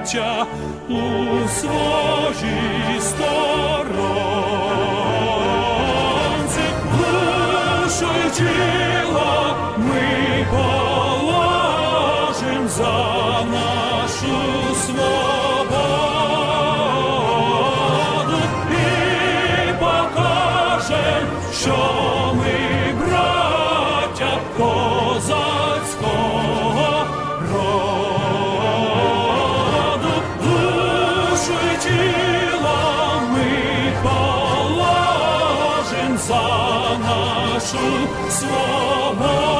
браття, у своїй сторонці, душу тіло ми положим за нашу свободу й ми положим за нашу свободу.